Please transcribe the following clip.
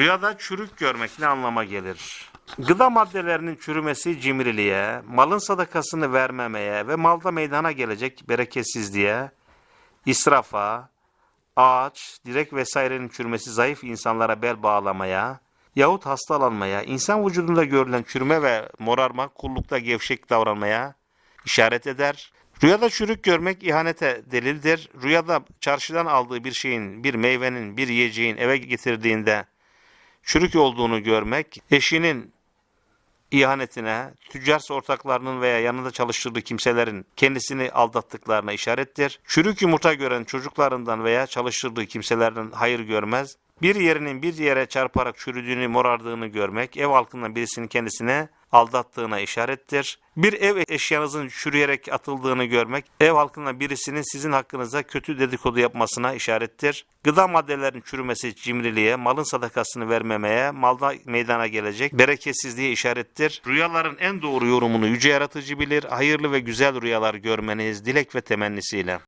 Rüyada çürük görmek ne anlama gelir? Gıda maddelerinin çürümesi cimriliğe, malın sadakasını vermemeye ve malda meydana gelecek bereketsizliğe, israfa, ağaç, direk vesairenin çürümesi zayıf insanlara bel bağlamaya yahut hastalanmaya, insan vücudunda görülen çürüme ve morarma kullukta gevşek davranmaya işaret eder. Rüyada çürük görmek ihanete delildir. Rüyada çarşıdan aldığı bir şeyin, bir meyvenin, bir yiyeceğin eve getirdiğinde çürük olduğunu görmek, eşinin ihanetine, tüccar ortaklarının veya yanında çalıştırdığı kimselerin kendisini aldattıklarına işarettir. Çürük yumurta gören çocuklarından veya çalıştırdığı kimselerden hayır görmez. Bir yerinin bir yere çarparak çürüdüğünü, morardığını görmek, ev halkından birisinin kendisine aldattığına işarettir. Bir ev eşyanızın çürüyerek atıldığını görmek, ev halkından birisinin sizin hakkınızda kötü dedikodu yapmasına işarettir. Gıda maddelerinin çürümesi cimriliğe, malın sadakasını vermemeye, malda meydana gelecek bereketsizliğe işarettir. Rüyaların en doğru yorumunu yüce yaratıcı bilir. Hayırlı ve güzel rüyalar görmeniz dilek ve temennisiyle.